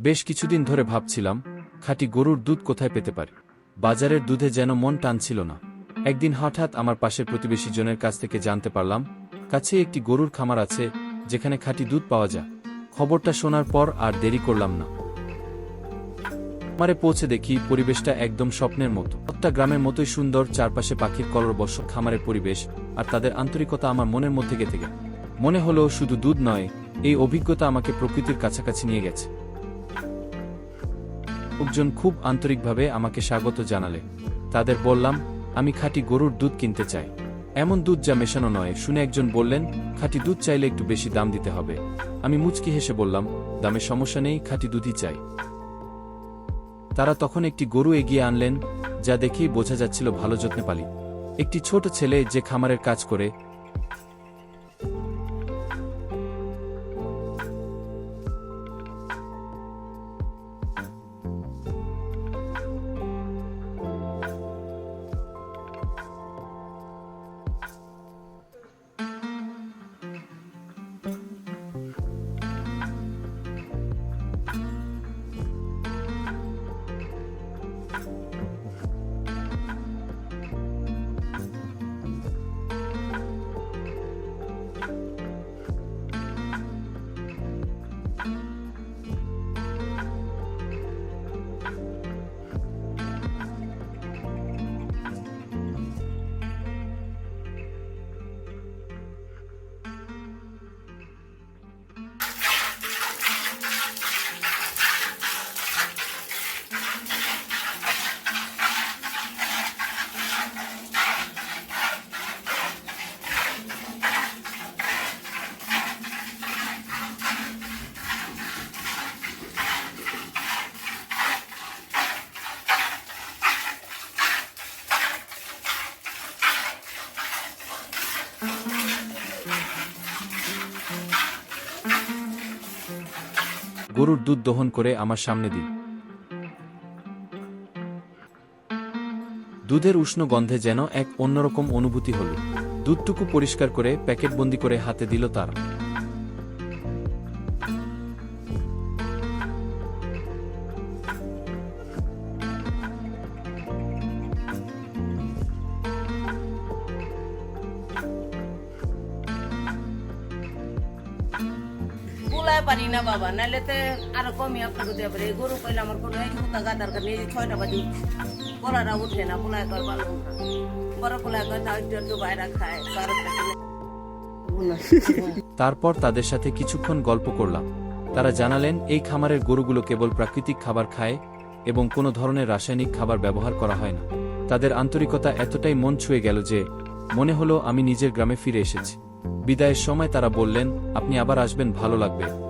বেশ কিছুদিন ধরে ভাবছিলাম, খাঁটি গরুর দুধ কোথায় পেতে পারি? বাজারের দুধে যেন মন টানছিল না। একদিন হঠাৎ আমার পাশের প্রতিবেশী জনের কাছ থেকে জানতে পারলাম, কাছে একটি গরুর খামার আছে, যেখানে খাঁটি দুধ পাওয়া যায়। খবরটা শোনার পর আর দেরি করলাম না। খামারে পৌঁছে দেখি পরিবেশটা একদম স্বপ্নের মতো। একটা গ্রামের মতোই সুন্দর, চারপাশে পাখির কলর বর্ষ খামারের পরিবেশ আর তাদের আন্তরিকতা আমার মনের মধ্যে গেঁথে গেল মনে হলো শুধু দুধ নয়, এই অভিজ্ঞতা আমাকে প্রকৃতির কাছাকাছি নিয়ে গেছে। লোকজন খুব আন্তরিকভাবে আমাকে স্বাগত জানালে। তাদের বললাম, আমি খাঁটি গরুর দুধ কিনতে চাই। এমন দুধ যা মেশানো নয়। শুনে একজন বললেন, খাঁটি দুধ চাইলে একটু বেশি দাম দিতে হবে। আমি মুচকি হেসে বললাম, দামে সমস্যা নেই, খাঁটি দুধই চাই। তারা তখন একটি গরু এগিয়ে আনলেন, যা দেখেই বোঝা যাচ্ছিল ভালো যত্নে পালি একটি ছোট ছেলে যে খামারের কাজ করে গরুর দুধ দহন করে আমার সামনে দিই দুধের উষ্ণ গন্ধে যেন এক অন্যরকম অনুভূতি হল। দুধটুকু পরিষ্কার করে প্যাকেট বন্দি করে হাতে দিল তারা। পারি না বাবা। নাহলে তো আরও কমই আপনাকে পারে। গরু পাইলে আমার কোনো গাদার কারণে এই ছয়টা বাজে উঠে না বড় একটু একটু খায় তারপর তাদের সাথে কিছুক্ষণ গল্প করলাম। তারা জানালেন, এই খামারের গরুগুলো কেবল প্রাকৃতিক খাবার খায় এবং কোনো ধরনের রাসায়নিক খাবার ব্যবহার করা হয় না। তাদের আন্তরিকতা এতটাই মন ছুঁয়ে গেল যে মনে হলো আমি নিজের গ্রামে ফিরে এসেছি। বিদায়ের সময় তারা বললেন, আপনি আবার আসবেন, ভালো লাগবে।